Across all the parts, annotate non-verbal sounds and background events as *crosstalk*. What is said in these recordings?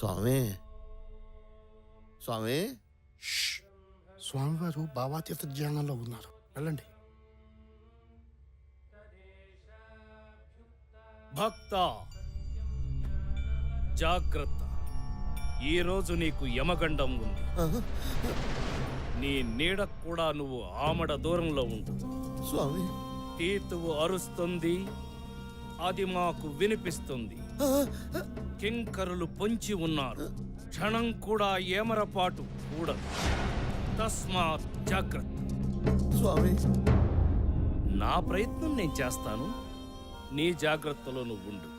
స్వామి స్వామి. స్వామివారు భావాతీత ధ్యానంలో ఉన్నారు. వెళ్ళండి. భక్త జాగ్రత్త. ఈరోజు నీకు యమగండం ఉంది. నీ నీడ కూడా నువ్వు ఆమడ దూరంలో ఉండు. స్వామి తీతువు అరుస్తుంది అది మాకు వినిపిస్తుంది. కింకరులు పొంచి ఉన్నారు. క్షణం కూడా ఏమరపాటు కూడదు. తస్మాత్ జాగ్రత్త. స్వామి. నా ప్రయత్నం నేను చేస్తాను. నీ జాగ్రత్తలో నువ్వు ఉండు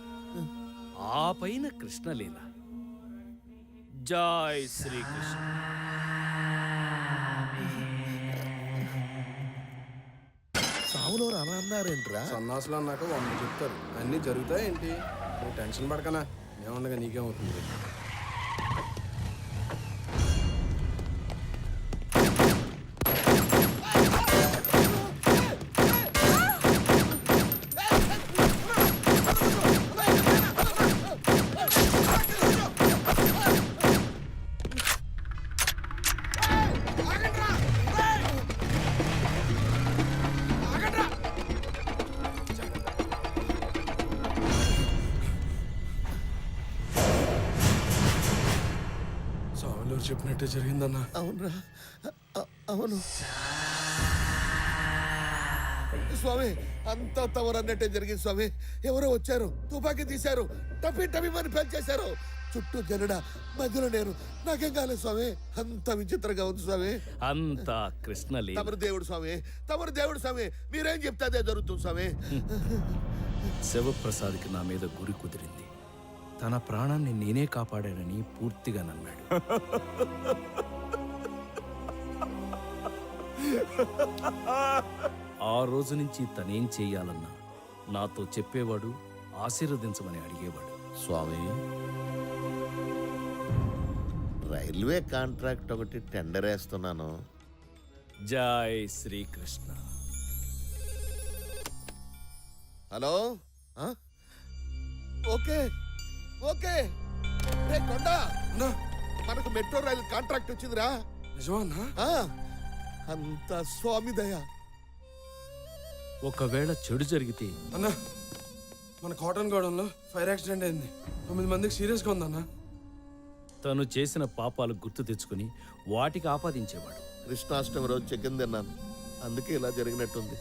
ఆ పైన కృష్ణలీల. జై శ్రీకృష్ణ. అలా అన్నారేంట్రా సన్నాసులు అన్నాక వంద చెప్తారు. అన్నీ జరుగుతాయి ఏంటి నువ్వు టెన్షన్ పడకనా? ఏముండగా నీకేమవుతుంది? చెప్పినట్టే జరిగిందన్నా. అవునరా. అవును. స్వామి అంతా తవరన్నట్టే జరిగింది స్వామి. ఎవరో వచ్చారు తుపాకీ తీశారు టపి టపి మని పెంచేశారు చుట్టూ జనడ మధ్యలో నేను నాకేం కాలేదు స్వామి అంత విచిత్రంగా ఉంది స్వామి. అంతా కృష్ణలీల తమరు దేవుడు స్వామి తమరు దేవుడు స్వామి. మీరేం చెప్తే అదే జరుగుతుంది స్వామి. శివప్రసాద్కి నా మీద గురి కుదిరింది. తన ప్రాణాన్ని నేనే కాపాడానని పూర్తిగా నమ్మాడు. ఆ రోజు నుంచి తనేం చెయ్యాలన్నా నాతో చెప్పేవాడు ఆశీర్వదించమని అడిగేవాడు. స్వామి రైల్వే కాంట్రాక్ట్ ఒకటి టెండర్ వేస్తున్నాను. జై శ్రీకృష్ణ. హలో? ఓకే. ఓకే. రే కొండ. అన్నా మనకు మెట్రో రైలు కాంట్రాక్ట్ వచ్చిందిరా. నిజమా అన్నా? ఆ? అంత స్వామి దయ. ఒకవేళ చెడు జరిగితే? అన్నా మన కాటన్ గోడంలో ఫైర్ యాక్సిడెంట్ అయింది. తొమ్మిది మందికి సీరియస్గా ఉందన్నా. తను చేసిన పాపాలు గుర్తు తెచ్చుకుని వాటికి ఆపాదించేవాడు. కృష్ణాష్టమి రోజు చికెన్ తిన్నాను. అందుకే ఇలా జరిగినట్టుంది.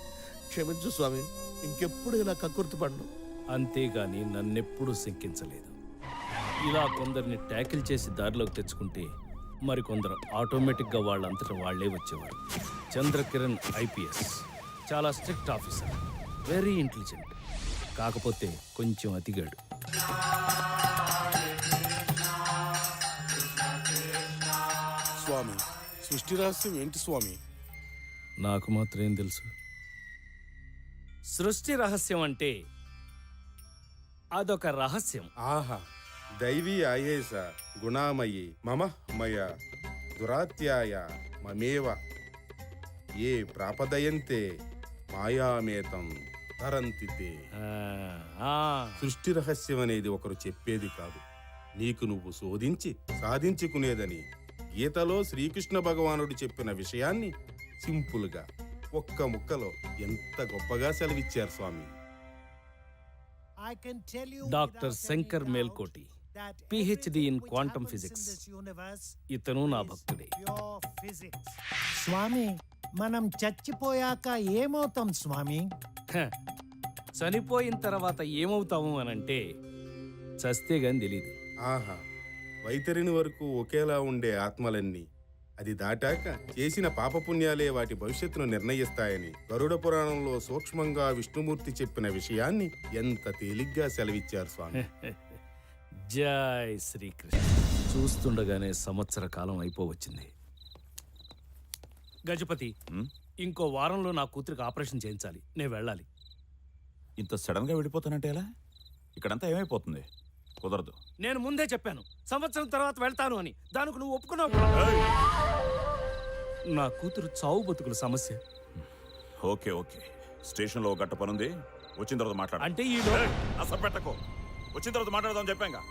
క్షమించు స్వామి ఇంకెప్పుడు ఇలా కక్కుర్తి పడ్ను. అంతేగాని నన్నెప్పుడూ శంకించలేదు. ఇలా కొందరిని ట్యాకిల్ చేసి దారిలోకి తెచ్చుకుంటే మరికొందరు ఆటోమేటిక్గా వాళ్ళంతట వాళ్ళే వచ్చేవారు. చంద్రకిరణ్ ఐపీఎస్. చాలా స్ట్రిక్ట్ ఆఫీసర్. Very intelligent. కాకపోతే కొంచెం అతిగాడు. స్వామి సృష్టి రహస్యం ఏంటి స్వామి? నాకు మాత్రం ఏం తెలుసు. సృష్టి రహస్యం అంటే అదొక రహస్యం. ఆహా. దైవీ ఆయేష గుణామయి మమ మయ దురాత్యాయ మమేవ. ఏ ప్రాపదయంతే మాయామేతం తరంతి తే. ఆ, ఆ, సృష్టి రహస్యం అనేది ఒకరు చెప్పేది కాదు. నీకు నువ్వు శోధించి సాధించుకునేదని గీతలో శ్రీకృష్ణ భగవానుడు చెప్పిన విషయాన్ని సింపుల్గా ఒక్క ముక్కలో ఎంత గొప్పగా సెలవిచ్చారు స్వామి. Doctor Shankar Melkoti. PhD in quantum physics ఇతను నా భక్తుడే. స్వామి మనం చచ్చిపోయాక ఏమవుతాం స్వామి? చనిపోయిన తర్వాత ఏమవుతాము అనంటే చస్తే గాని తెలీదు. ఆహా వైతరిని వరకు ఒకేలా ఉండే ఆత్మలన్నీ అది దాటాక చేసిన పాపపుణ్యాలే వాటి భవిష్యత్తును నిర్ణయిస్తాయని గరుడ పురాణంలో సూక్ష్మంగా విష్ణుమూర్తి చెప్పిన విషయాన్ని ఎంత తేలిగ్గా సెలవిచ్చారు స్వామి. జై శ్రీకృష్ణ. చూస్తుండగానే సంవత్సర కాలం అయిపోవచ్చింది. గజపతి ఇంకో వారంలో నా కూతురికి ఆపరేషన్ చేయించాలి. నేను వెళ్ళాలి. ఇంత సడన్గా వెళ్ళిపోతానంటే ఎలా? ఇక్కడంతా ఏమైపోతుంది? కుదరదు. నేను ముందే చెప్పాను. సంవత్సరం తర్వాత వెళ్తాను అని. దానికి నువ్వు ఒప్పుకున్నావు. నా కూతురు చావు బతుకుల సమస్య. Okay okay. స్టేషన్లో గట్ట పనుంది. వచ్చిన తర్వాత మాట్లాడు. అంటే ఈ అసలు పెట్టకు. వచ్చిన తర్వాత మాట్లాడదాం చెప్పాంగా.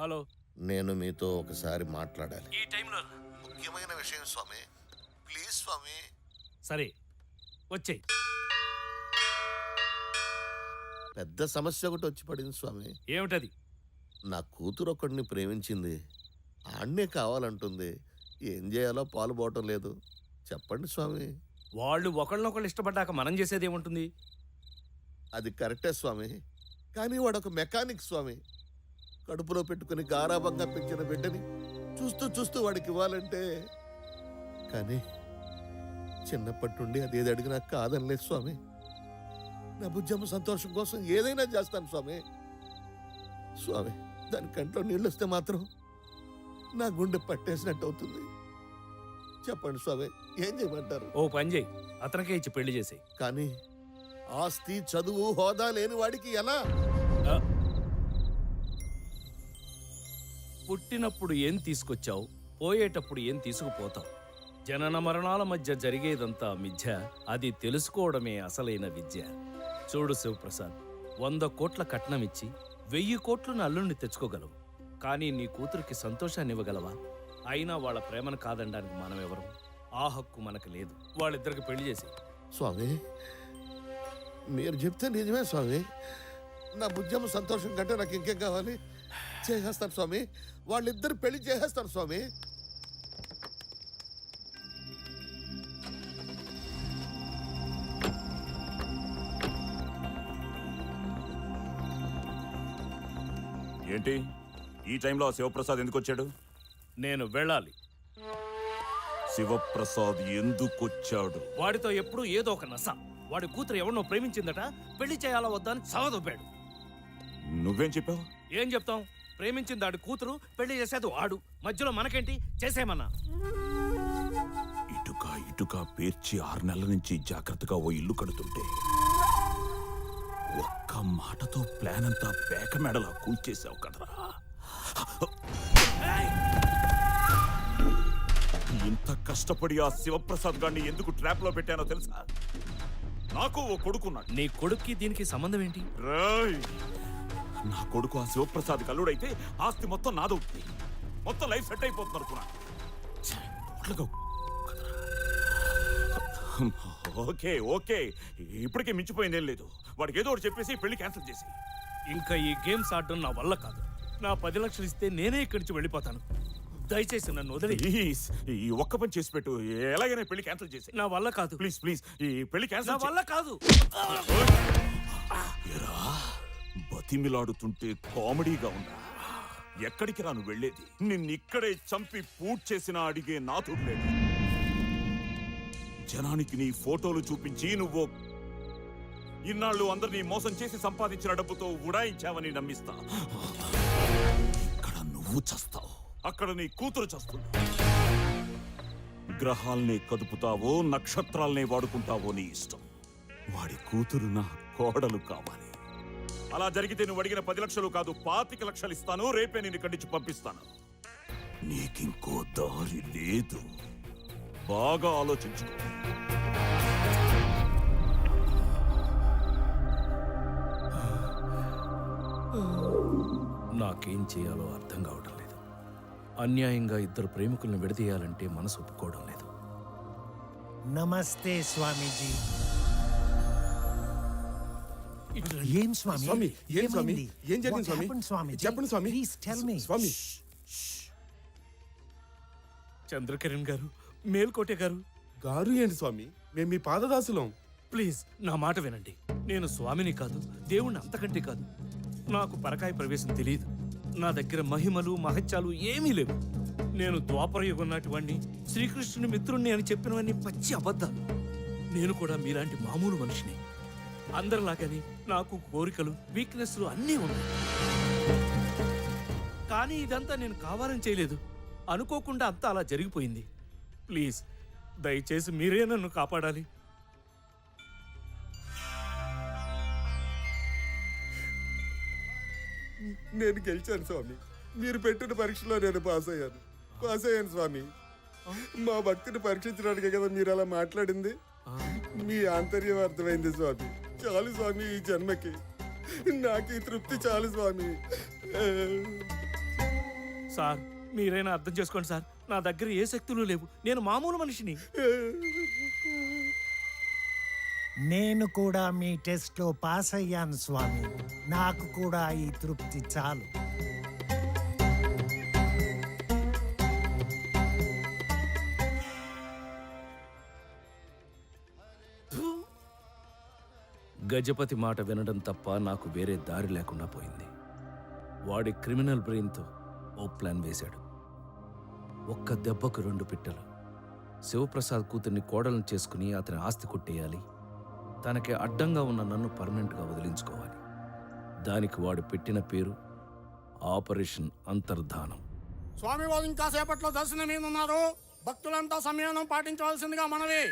హలో. నేను మీతో ఒకసారి మాట్లాడాలి. ఈ టైంలో ముఖ్యమైన విషయం స్వామి. ప్లీజ్ స్వామి. సరే. వచ్చే పెద్ద సమస్య ఒకటి వచ్చి పడింది స్వామి. ఏమిటది? నా కూతురు ఒకడిని ప్రేమించింది. ఆడనే కావాలంటుంది. ఏం చేయాలో పాలు పోవటం లేదు. చెప్పండి స్వామి. వాళ్ళు ఒకళ్ళనొకళ్ళు ఇష్టపడ్డాక మనం చేసేది ఏముంటుంది అది కరెక్టే స్వామి. కానీ వాడు ఒక మెకానిక్ స్వామి. కడుపులో పెట్టుకుని గారాబంగా పెంచిన బిడ్డని చూస్తూ చూస్తూ వాడికి ఇవ్వాలంటే. కానీ చిన్నప్పటి నుండి అదేది అడిగినా కాదనలేదు స్వామి. నా బుజ్జమ్మ సంతోషం కోసం ఏదైనా చేస్తాను స్వామి. స్వామి దాని కంట్లో నీళ్ళు వస్తే మాత్రం నా గుండె పట్టేసినట్టు అవుతుంది. చెప్పండి స్వామి ఏం చేయమంటారు? ఓ పని చేయి అతనికే ఇచ్చి పెళ్ళి చేసేయ్. కానీ ఆస్తి చదువు హోదా లేని వాడికి ఎలా. పుట్టినప్పుడు ఏం తీసుకొచ్చావు పోయేటప్పుడు ఏం తీసుకుపోతావు? జనన మరణాల మధ్య జరిగేదంతా మిథ్య అది తెలుసుకోవడమే అసలైన విద్య. చూడు శివప్రసాద్ వంద కోట్ల కట్నం ఇచ్చి వెయ్యి కోట్లను అల్లుణ్ణి తెచ్చుకోగలవు. కానీ నీ కూతురికి సంతోషాన్ని ఇవ్వగలవా అయినా వాళ్ళ ప్రేమను కాదనడానికి మనం ఎవరు ఆ హక్కు మనకు లేదు. వాళ్ళిద్దరికి పెళ్ళి చేసి. స్వామి మీరు చెప్తే నిజమే స్వామి. నా బుజ్జమ్మ సంతోషం కంటే నాకు ఇంకేం కావాలి? చేసేస్తాను స్వామి. వాళ్ళిద్దరు పెళ్ళి చేసేస్తాను స్వామి. ఏంటి? ఈ టైంలో ఆ శివప్రసాద్ ఎందుకు వచ్చాడు? నేను వెళ్ళాలి. శివప్రసాద్ ఎందుకు వచ్చాడు? వాడితో ఎప్పుడూ ఏదో ఒక నస. వాడి కూతురు ఎవరినో ప్రేమించిందట పెళ్ళి చేయాలా వద్దా అని చదవదొబ్బాడు నువ్వేం చెప్పావు? ఏం చెప్తాం? ప్రేమించింది ఆడి కూతురు పెళ్ళి చేసేది వాడు. మధ్యలో మనకేంటి? చేసేమన్నా ఇటుక ఇటుక పేర్చి ఆరు నెలల నుంచి జాగ్రత్తగా ఓ ఇల్లు కడుతుంటే ఒక్క మాటతో ప్లాన్ అంతా పేక మెడలా కూల్చేసావు కదరా. ఇంత కష్టపడి ఆ శివప్రసాద్ గారిని ఎందుకు ట్రాప్లో పెట్టానో తెలుసా? నాకు ఓ కొడుకున్నాడు. నీ కొడుక్కి దీనికి సంబంధం ఏంటి? రేయ్! నా కొడుకు ఆ శివప్రసాద్ కల్లుడైతే ఆస్తి మొత్తం నాదవుతుంది మొత్తం లైఫ్ సెట్ అయిపోతుంది అనుకున్నా. ఛే, పొట్లగా కదరా. Okay okay. ఇప్పటికే మించిపోయిందేం లేదు. వాడికి ఏదో ఒకటి చెప్పేసి పెళ్ళి క్యాన్సిల్ చేసి ఇంకా ఈ గేమ్స్ ఆడడం నా వల్ల కాదు. నా పది లక్షలు ఇస్తే నేనే ఇక్కడి నుంచి వెళ్ళిపోతాను. దయచేసి నన్ను వదిలి ప్లీజ్ ఈ ఒక్క పని చేసి పెట్టు. ఎలాగైనా పెళ్ళి క్యాన్సిల్ చేసి. నా వల్ల కాదు. Please please. ఈ పెళ్ళి నా క్యాన్సిల్ వల్ల కాదు. బతిమిలాడుతుంటే కామెడీగా ఉందా ఎక్కడికి రాను వెళ్ళేది? నిన్నిక్కడే చంపి పూట్ చేసిన అడిగే నాథుడు లేడు. జనానికి నీ ఫోటోలు చూపించి నువ్వు ఇన్నాళ్ళు అందరినీ మోసం చేసి సంపాదించిన డబ్బుతో ఉడాయించావని నమ్మిస్తా. ఇక్కడ నువ్వు చస్తావు. అక్కడ నీ కూతురు చస్తుంది. గ్రహాల్ని కదుపుతావో నక్షత్రాల్ని వాడుకుంటావో నీ ఇష్టం. వాడి కూతురు నా కోడలు కావాలి. అలా జరిగితే నువ్వు అడిగిన పది లక్షలు కాదు పాతిక లక్షలు ఇస్తాను రేపే నేను ఇక్కడి నుంచి పంపిస్తాను. నీకింకో దారి లేదు. బాగా ఆలోచించుకో. నాకేం చేయాలో అర్థం కావటం లేదు. అన్యాయంగా ఇద్దరు ప్రేమికులను విడదీయాలంటే మనసు ఒప్పుకోవడం లేదు. నమస్తే స్వామీజీ. ఏం స్వామి? స్వామి ఏం స్వామి? ఏమైంది? ఏం జరిగింది What స్వామి? happened, స్వామీజీ? చెప్పండి స్వామి. Please tell me. స్వామి. చంద్రకిరణ్ గారు మేల్కోటే గారు. గారు ఏంటి స్వామి? మేము మీ పాదదాసులం. ప్లీజ్ నా మాట వినండి. నేను స్వామిని కాదు దేవుణ్ణి అంతకంటే కాదు. నాకు పరకాయ ప్రవేశం తెలియదు నా దగ్గర మహిమలు మహత్యాలు ఏమీ లేవు. నేను ద్వాపరయుగం నాటివాణ్ణి శ్రీకృష్ణుని మిత్రుణ్ణి అని చెప్పినవన్నీ పచ్చి అబద్ధాలు. నేను కూడా మీలాంటి మామూలు మనిషిని. అందరిలాగని నాకు కోరికలు వీక్నెస్లు అన్నీ ఉన్నాయి. కానీ ఇదంతా నేను కావాలని చేయలేదు. అనుకోకుండా అంతా అలా జరిగిపోయింది. ప్లీజ్ దయచేసి మీరే నన్ను కాపాడాలి. నేను గెలిచాను స్వామి. మీరు పెట్టిన పరీక్షలో నేను పాస్ అయ్యాను. పాస్ అయ్యాను స్వామి. మా భక్తిని పరీక్షించడానికే కదా మీరు అలా మాట్లాడింది? మీ ఆంతర్యం అర్థమైంది స్వామి. చాలు స్వామి ఈ జన్మకి. నాకు ఈ తృప్తి చాలు స్వామి. సార్ మీరైనా అర్థం చేసుకోండి సార్. నా దగ్గర ఏ శక్తులు లేవు. నేను మామూలు మనిషిని. *laughs* నేను కూడా మీ టెస్ట్లో పాస్ అయ్యాను స్వామి. నాకు కూడా ఈ తృప్తి చాలు. గజపతి మాట వినడం తప్ప నాకు వేరే దారి లేకుండా పోయింది. వాడి క్రిమినల్ బ్రెయిన్తో ఓ ప్లాన్ వేశాడు. ఒక్క దెబ్బకు రెండు పిట్టలు. శివప్రసాద్ కూతుర్ని కోడలను చేసుకుని అతని ఆస్తి కొట్టేయాలి. తనకి అడ్డంగా ఉన్న నన్ను పర్మనెంట్గా వదిలించుకోవాలి దానికి వాడు పెట్టిన పేరు ఆపరేషన్ అంతర్ధానం స్వామివారు ఇంకా సేపట్లో దర్శనం మీద ఉన్నారు భక్తులంతా సంయమనం పాటించవలసిందిగా మనవి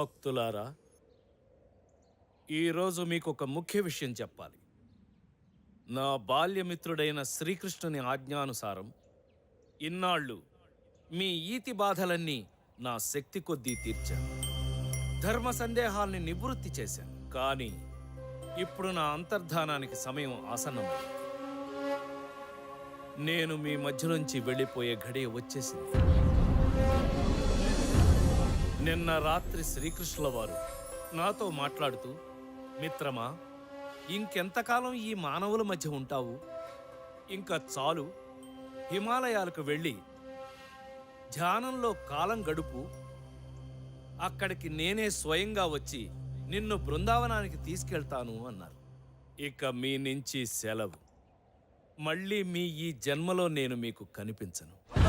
భక్తులారా ఈరోజు మీకు ఒక ముఖ్య విషయం చెప్పాలి. నా బాల్యమిత్రుడైన శ్రీకృష్ణుని ఆజ్ఞానుసారం ఇన్నాళ్ళు మీ ఈతి బాధలన్నీ నా శక్తి కొద్దీ తీర్చాను. ధర్మ సందేహాల్ని నివృత్తి చేశాను. కానీ ఇప్పుడు నా అంతర్ధానానికి సమయం ఆసన్నమైంది. నేను మీ మధ్య నుంచి వెళ్ళిపోయే ఘడియ వచ్చేసింది. నిన్న రాత్రి శ్రీకృష్ణుల వారు నాతో మాట్లాడుతూ మిత్రమా ఇంకెంతకాలం ఈ మానవుల మధ్య ఉంటావు? ఇంకా చాలు హిమాలయాలకు వెళ్ళి ధ్యానంలో కాలం గడుపు అక్కడికి నేనే స్వయంగా వచ్చి నిన్ను బృందావనానికి తీసుకెళ్తాను అన్నారు. ఇక మీ నుంచి సెలవు. మళ్ళీ మీ ఈ జన్మలో నేను మీకు కనిపించను.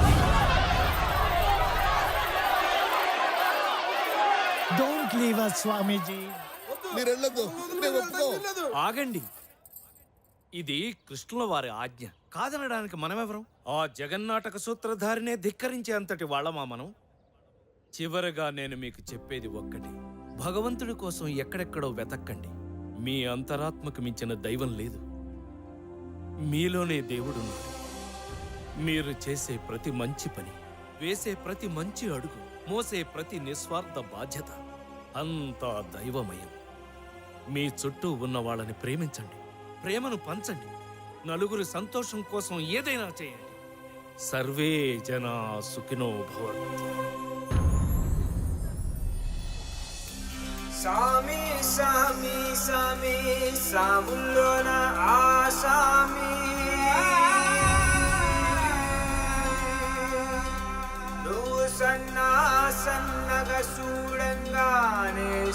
డోంట్ లీవ్ అస్ స్వామీజీ మీరు వెళ్ళొద్దు మేము ఒప్పుకో ఆగండి. ఇది కృష్ణుల వారి ఆజ్ఞ. కాదనడానికి మనమెవరం? ఆ జగన్నాటక సూత్రధారినే ధిక్కరించే అంతటి వాళ్ళమా మనం? చివరగా నేను మీకు చెప్పేది ఒక్కటి. భగవంతుడి కోసం ఎక్కడెక్కడో వెతక్కండి. మీ అంతరాత్మకు మించిన దైవం లేదు. మీలోనే దేవుడున్నాడు. మీరు చేసే ప్రతి మంచి పని వేసే ప్రతి మంచి అడుగు మోసే ప్రతి నిస్వార్థ బాధ్యత. అంతా దైవమయం. మీ చుట్టూ ఉన్న వాళ్ళని ప్రేమించండి. ప్రేమను పంచండి. నలుగురి సంతోషం కోసం ఏదైనా చేయండి. సర్వే జనా సుఖినో భవంతు. సామి సామి సామి సాముల్లోన ఆ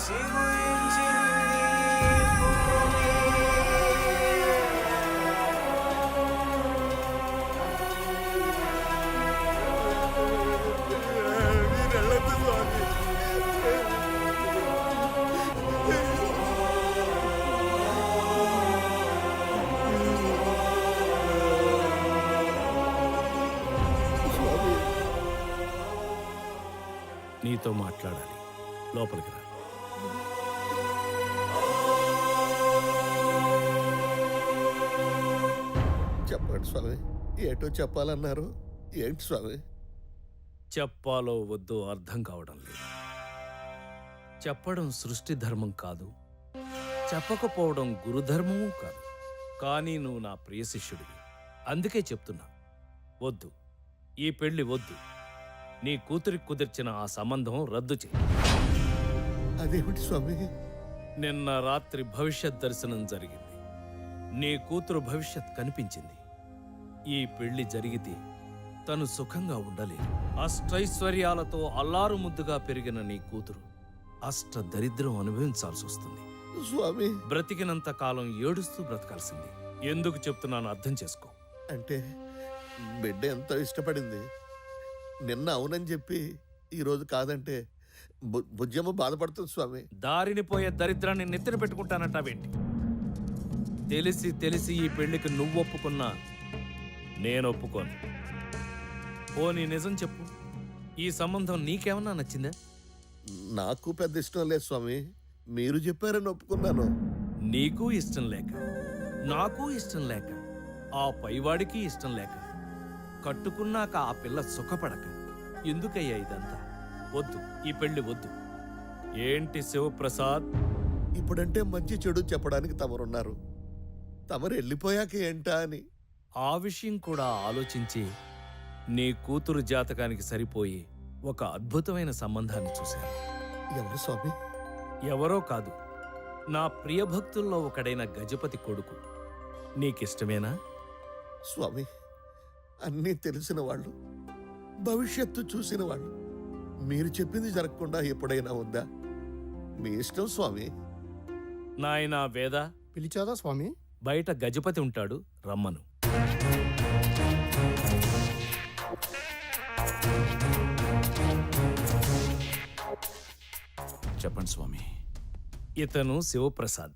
నీతో మాట్లాడాలి. లోపలికి రా. చెప్పండి స్వామి ఏటో చెప్పాలన్నారు? ఏంటి స్వామి? చెప్పాలో వద్దో అర్థం కావడం లేదు. చెప్పడం సృష్టి ధర్మం కాదు. చెప్పకపోవడం గురుధర్మము కాదు. కానీ నువ్వు నా ప్రియ శిష్యుడివి. అందుకే చెప్తున్నా వద్దు. ఈ పెళ్ళి వద్దు. నీ కూతురికి కుదిర్చిన ఆ సంబంధం రద్దు చేయి. అదేమిటి స్వామి? నిన్న రాత్రి భవిష్యత్ దర్శనం జరిగింది. నీ కూతురు భవిష్యత్ కనిపించింది. ఈ పెళ్ళి జరిగితే తను సుఖంగా ఉండలేదు. అష్టైశ్వర్యాలతో అల్లారు ముద్దుగా పెరిగిన నీ కూతురు అష్ట దరిద్రం అనుభవించాల్సి వస్తుంది. స్వామి. బ్రతికినంత కాలం ఏడుస్తూ బ్రతకాల్సింది. ఎందుకు చెప్తున్నాను అర్థం చేసుకో. అంటే బిడ్డ ఎంతో ఇష్టపడింది. నిన్న అవునని చెప్పి ఈరోజు కాదంటే బు- బుజ్జమ్మ బాధపడుతుంది స్వామి. దారిని పోయే దరిద్రాన్ని నెత్తిన పెట్టుకుంటానంటావేంటి తెలిసి తెలిసి ఈ పెళ్ళికి నువ్వు ఒప్పుకున్నా నేను ఒప్పుకోను. పోనీ నిజం చెప్పు. ఈ సంబంధం నీకేమన్నా నచ్చిందా? నాకు పెద్ద ఇష్టం లేదు స్వామి. మీరు చెప్పారని ఒప్పుకున్నాను. నీకు ఇష్టం లేక నాకు ఇష్టం లేక ఆ పైవాడికి ఇష్టం లేక కట్టుకున్నాక ఆ పిల్ల సుఖపడక. ఎందుకయ్యా ఇదంతా? వద్దు ఈ పెళ్ళి వద్దు. ఏంటి శివప్రసాద్? ఇప్పుడంటే మంచి చెడు చెప్పడానికి తమరున్నారు. తమరు వెళ్ళిపోయాక ఏంటా అని. ఆ విషయం కూడా ఆలోచించి నీ కూతురు జాతకానికి సరిపోయి ఒక అద్భుతమైన సంబంధాన్ని చూశాను. ఎవరు స్వామి? ఎవరో కాదు నా ప్రియభక్తుల్లో ఒకడైన గజపతి కొడుకు. నీకిష్టమేనా? స్వామి అన్నీ తెలిసిన వాళ్ళు భవిష్యత్తు చూసిన వాళ్ళు. మీరు చెప్పింది జరగకుండా ఎప్పుడైనా ఉందా? మీ ఇష్టం స్వామి. నాయనా వేద. పిలిచాదా స్వామి? బయట గజపతి ఉంటాడు రమ్మను. చెప్పండి స్వామి. ఇతను శివప్రసాద్.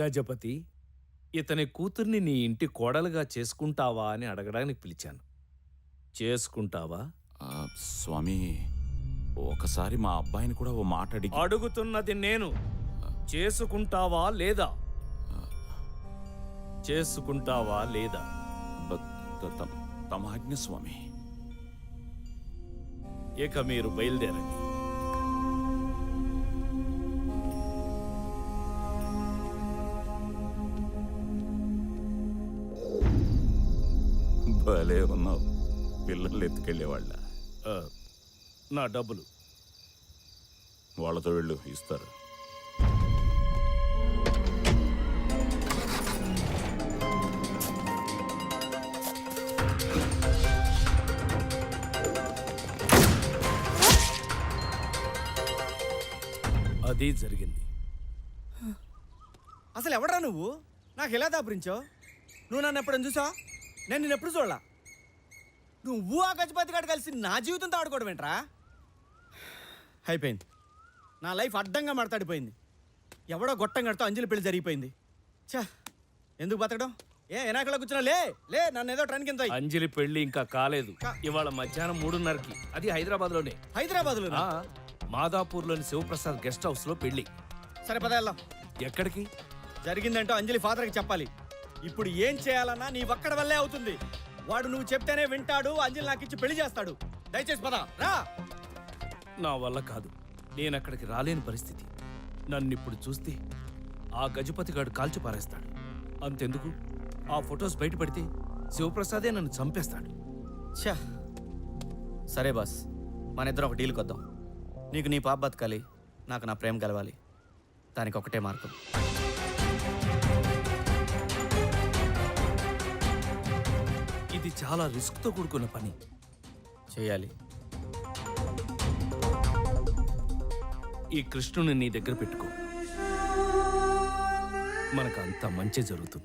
గజపతి ఇతని కూతుర్ని నీ ఇంటి కోడలుగా చేసుకుంటావా అని అడగడానికి పిలిచాను. చేసుకుంటావా? స్వామి ఒకసారి మా అబ్బాయిని కూడా ఓ మాట అడిగి అడుగుతున్నది నేను. చేసుకుంటావా లేదా? చేసుకుంటావా లేదా? బ- త- త- తమ ఆజ్ఞ స్వామి. ఇక మీరు బయలుదేరండి. భలే ఉన్నావు. పిల్లలు ఎత్తుకెళ్ళేవాళ్ళ. నా డబ్బులు. వాళ్ళతో వెళ్ళు ఇస్తారు. అది జరిగింది. అసలు ఎవడరా నువ్వు? నాకు ఎలా దాపురించావు? నువ్వు నన్ను ఎప్పుడైనా చూసా నేను నిన్ను ఎప్పుడు చూడలా? నువ్వు ఆ గజపతి గారు కలిసి నా జీవితంతో ఆడుకోవడం ఏంట్రా? అయిపోయింది. నా లైఫ్ అడ్డంగా మాట్లాడిపోయింది. ఎవడో గొట్టం కడితో అంజలి పెళ్ళి జరిగిపోయింది. ఛా ఎందుకు బతకడం? ఏ ఎనాకలో కూర్చున్నా లే లే నన్ను ఏదో ట్రైన్ కింద అంజలి పెళ్ళి ఇంకా కాలేదు. ఇవాళ మధ్యాహ్నం మూడున్నరకి. అది హైదరాబాద్లోనే హైదరాబాద్లో మాదాపూర్లోని శివప్రసాద్ గెస్ట్ హౌస్లో పెళ్ళి. సరే పద వెళ్దాం. ఎక్కడికి? జరిగిందంటూ అంజలి ఫాదర్కి చెప్పాలి. ఇప్పుడు ఏం చేయాలన్నా నీ ఒక్కడ వల్లే అవుతుంది. వాడు నువ్వు చెప్తేనే వింటాడు అంజలి నాకు ఇచ్చి పెళ్ళి చేస్తాడు. దయచేసి పద రా. నా వల్ల కాదు. నేను అక్కడికి రాలేని పరిస్థితి. నన్ను ఇప్పుడు చూస్తే ఆ గజపతిగాడు కాల్చి పారేస్తాడు. అంతెందుకు? ఆ ఫొటోస్ బయటపడితే శివప్రసాదే నన్ను చంపేస్తాడు. ఛా! సరే బాస్ మన ఇద్దరం ఒక డీల్కి వద్దాం. నీకు నీ పాప బతకాలి నాకు నా ప్రేమ కలవాలి దానికి ఒకటే మార్గం. చాలా రిస్క్తో కూడుకున్న పని. చేయాలి. ఈ కృష్ణుని నీ దగ్గర పెట్టుకో. మనకు అంత మంచి జరుగుతుంది.